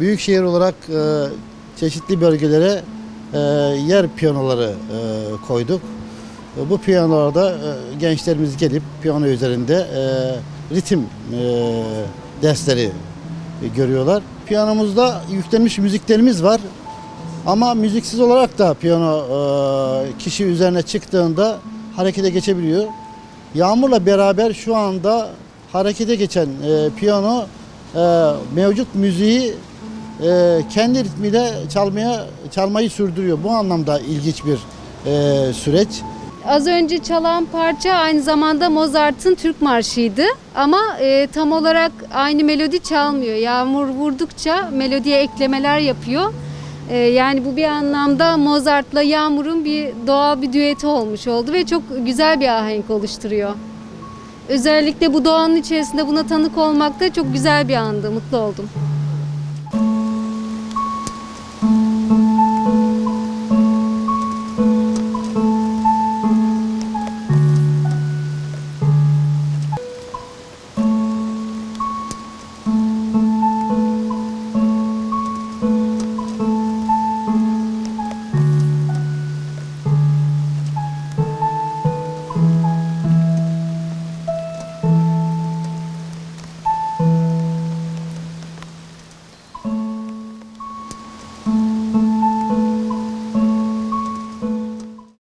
Büyükşehir olarak e, çeşitli bölgelere e, yer piyanoları e, koyduk. E, Bu piyanolarda e, gençlerimiz gelip piyano üzerinde e, ritim e, dersleri görüyorlar. Piyanomuzda yüklenmiş müziklerimiz var. Ama müziksiz olarak da piyano e, kişi üzerine çıktığında harekete geçebiliyor. Yağmurla beraber şu anda harekete geçen e, piyano e, mevcut müziği e, kendi ritmiyle çalmaya çalmayı sürdürüyor. Bu anlamda ilginç bir e, süreç. Az önce çalan parça aynı zamanda Mozart'ın Türk Marşı'ydı ama e, tam olarak aynı melodi çalmıyor. Yağmur vurdukça melodiye eklemeler yapıyor. E, yani bu bir anlamda Mozart'la Yağmur'un bir doğal bir düeti olmuş oldu ve çok güzel bir ahenk oluşturuyor. Özellikle bu doğanın içerisinde buna tanık olmak da çok güzel bir andı, mutlu oldum.